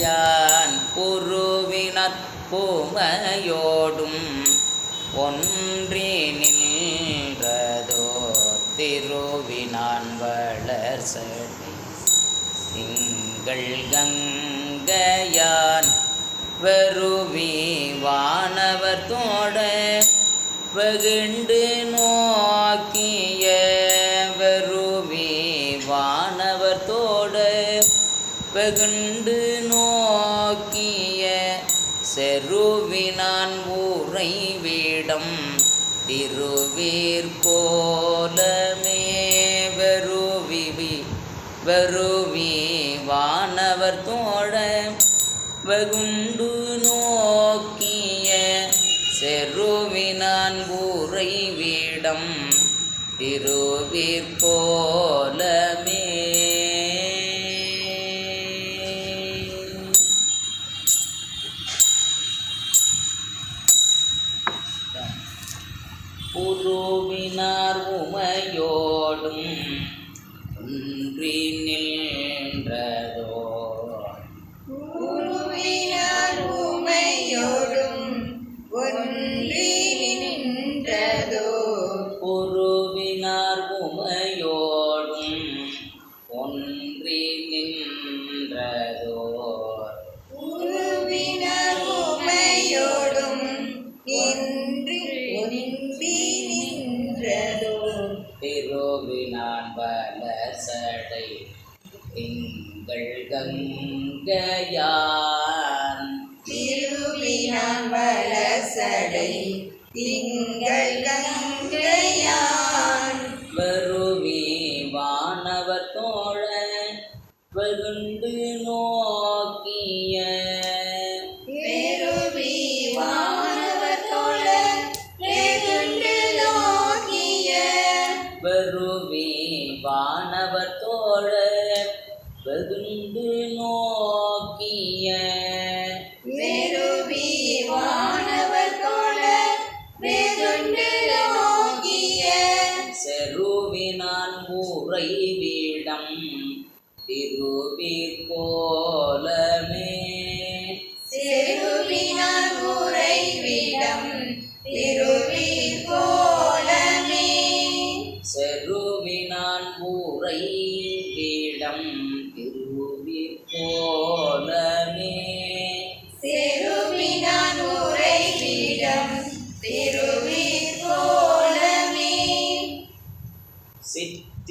உடையான் குருவினற் பூமையோடும் ஒன்றி நின்றதோ திருவினான் வளர் சடை திங்கள் கங்கையான் வெறுவி வானவர் தோட வெகுண்டு நோக்கிய வெறுவி வானவர் தோட வெகுண்டு திருவீர் கோலமே வெறுவி வெறுவி வானவர் தோழ வகுண்டு நோக்கிய செருவினான் ஊரை வீடம். திருவிற்போல இன்றி ஒன்றி நின்றதோ? திருவினான் பல சடை. திங்கள் கங்கையான். திருவினான் வலசடை திங்கள் கங்கையான் வெகுண்டு நோக்கிய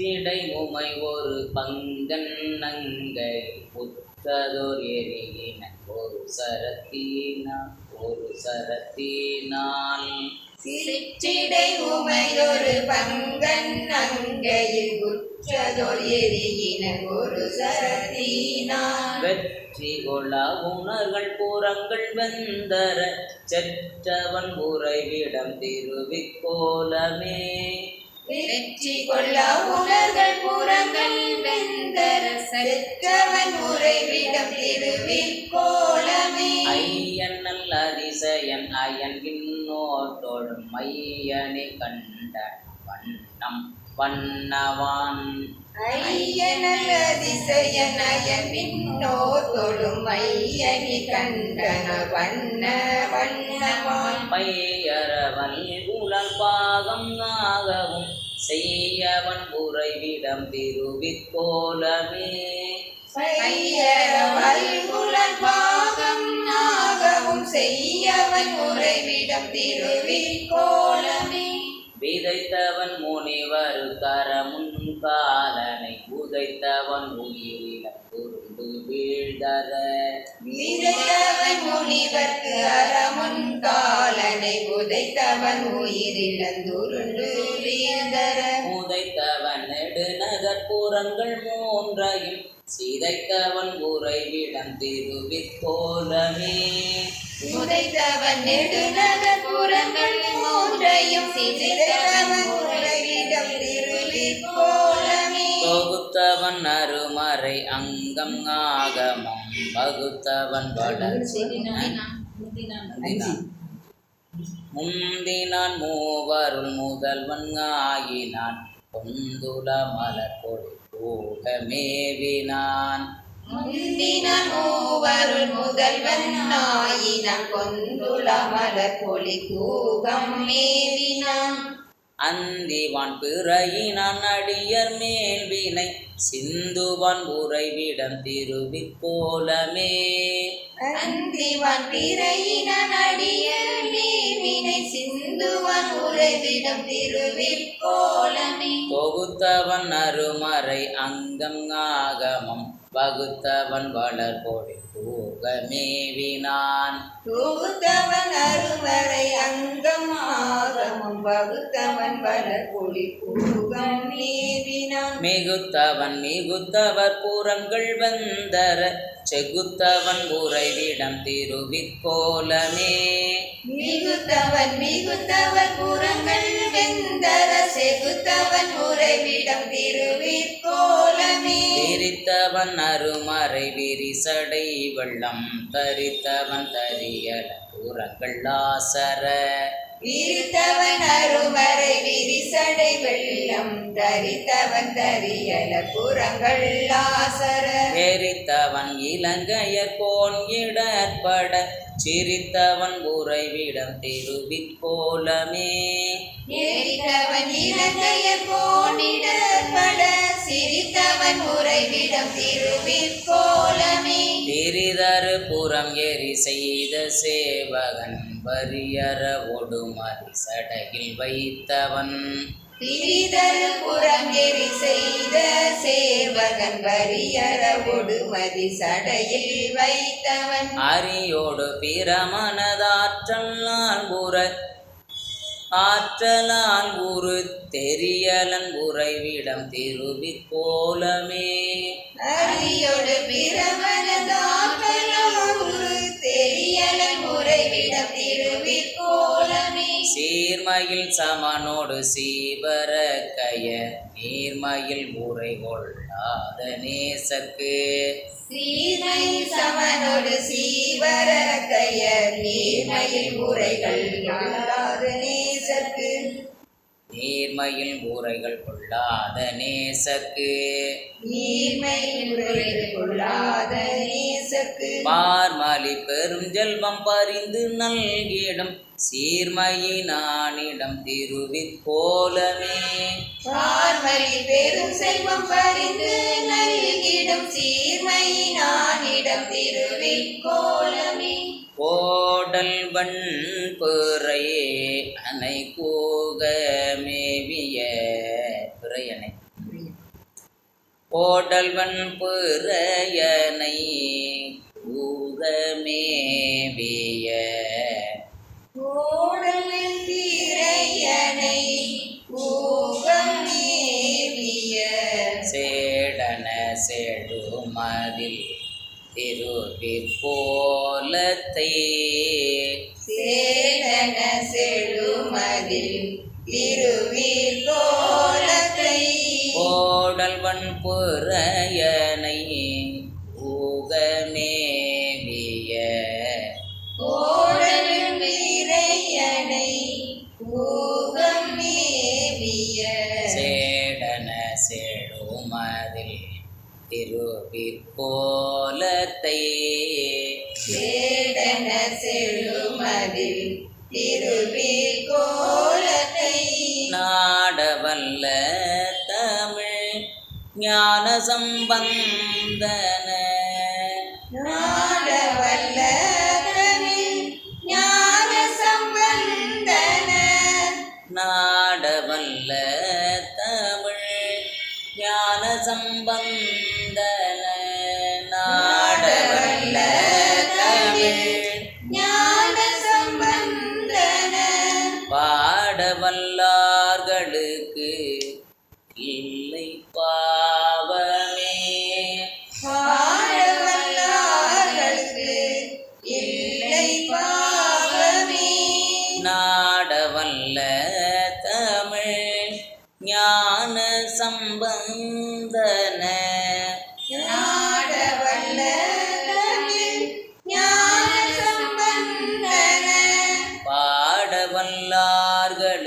சிற்றிடை உமை ஒரு பங்கன் நங்கை புத்ததோர் எரியின ஒரு சரத்தினால் ஒரு சரத்தினால். சிற்றிடை உமையொரு பங்கன் அங்கையில் உற்றதோர் எரியின ஒரு சரத்தினான் வெற்றி கொள்ள உணர்கள் புறங்கள் வெந்தர செற்றவன் உறைவிடம் திருவிக்கோலமே. வெற்றி கொள்ள உணர்கள் புறங்கள் வெந்தர செற்றவன் உறைவிடம் திருவில் கோலமே. ஐயன் நல்ல அதிசயன் அயன் விண்ணோட்டோடும் மையனை கண்ட வண்ணம் வண்ணவான். ஐயனல் அதிசயன் அயன் விண்ணோர் தொழும் ஐயனி கண்டன வண்ண வண்ணவான். பையரவன் உலல் பாகம் ஆகவும் செய்யவன் உறைவிடம் திருவிக்கோலமே பாகம் ஆகவும் செய்யவன் உறைவிடம் திருவில் கோலமே விதைத்தவன் முனிவர் கரமுன் காலனை உதைத்தவன் உயிரிடம் குறுந்து வீழ்தர விதைத்தவன் முனிவர்க்கு அறமுன் காலனை உதைத்தவன் உயிரிழந்துருண்டு வீழ்தர நெடுநகர்புறங்கள் மூன்றையும் சிதைத்தவன் உறைவிடம் திருவிக்கோலமே உதைத்தவன் நெடுநகர்புறங்கள் மூன்றையும் சிதைத்தவன் உறைவிடம் திருவில் கோலமே தொகுத்தவன் அருமறை அங்கம் ஆகமம் வகுத்தவன் வளர்ச்சி முந்தினான் மூவருள் முதல்வன் ஆயினான் பொந்துல மலர் கொடி கூட மேவினான் முந்தின மூவருள் முதல்வன் ஆயினான் கொந்துள மலர் பொலி கூகம் மேவினான். அந்திவான் பிறையினான் அடியர் மேல் வினை சிந்துவான் உறைவிடம் திருவிக்கோலமே அந்திவான் பிறையினான் அடியல் மேவினை சிந்துவான் உறைவிடம் திருவிற்கோலமே தொகுத்தவன் அருமறை அங்கம் ஆகமம் வகுத்தவன் வளர்பொழி கூகமேவினான் தொகுத்தவன் அருவரை அங்கம் ஆகமும் வகுத்தவன் வளர் பொலி கூகம் மேவினான் மிகுத்தவன் மிகுத்தவர் புறங்கள் வந்தர செகுத்தவன் உறைவிடம் திருவிக்கோலமே. மிகுத்தவன் மிகுத்தவன் புறங்கள் வெந்தர செகுத்தவன் உறைவிடம் திருவிற்கோலமே. விரித்தவன் அருமறை விரிசடை வெள்ளம் தரித்தவன் தரியல புறங்கள் ஆசர. விரித்தவன் அருமறை விரிசடை வெள்ளம் தரித்தவன் தரியல புறங்கள் ஆசர. எரித்தவன் இலங்கையர் கோன் இடற்பட சிரித்தவன் உறைவிடம் திருவிக்கோலமே எரித்தவன் இலங்கையர் போனிடப்பட சிரித்தவன் உறைவிடம் திருவிற்கோலமே திரிதரு புறம் எரி செய்த சேவகன் வரியற ஒடுமதி சடையில் வைத்தவன். திரிதரு எரி செய்த சேவகன் வரியற ஒடுமதி சடையில் வைத்தவன். அரியோடு பிரமனதாற்றல் புற ஆற்றலால் உரு தெரியலன் உறைவிடம் திருவிக்கோலமே. அரியோடு பிரமனதாற்றலோடு சீவர கய நீர்மயில் ஊரை கொள்ளாத நேசக்கு சீமை சமனொடு சீவர கய நீர்மயில் ஊரைகள் நாளாத நீர்மையில் உரைகள் கொள்ளாத நேசக்கு பார்மலி பெரும் செல்வம் பரிந்து நல்கிடும் சீர்மையினானிடம் திருவிக்கோலமே பார்மலி பெரும் செல்வம் பறிந்து நல்கிடும் சீர்மையினானிடம் திருவிற்கோலமே கோடல் வன் பிறையே அணை கூகமேவிய கோடல்வன் பிறையனை கூகமேவிய கோடலில் திரையனை கூகம் மேவிய சேடன செடுமதில் திருவிற்கோலத்தை சேடன செழுமதில் திருவிற்கோலத்தை திருவிற்கோலத்தை சேடன செழுமதில் திருவிற்கோலத்தை நாடவல்ல தமிழ் ஞான சம்பந்தன நாடவல்ல ஞான சம்பந்தன நாடவல்ல தமிழ் ஞான சம்பந்த the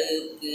trabalhando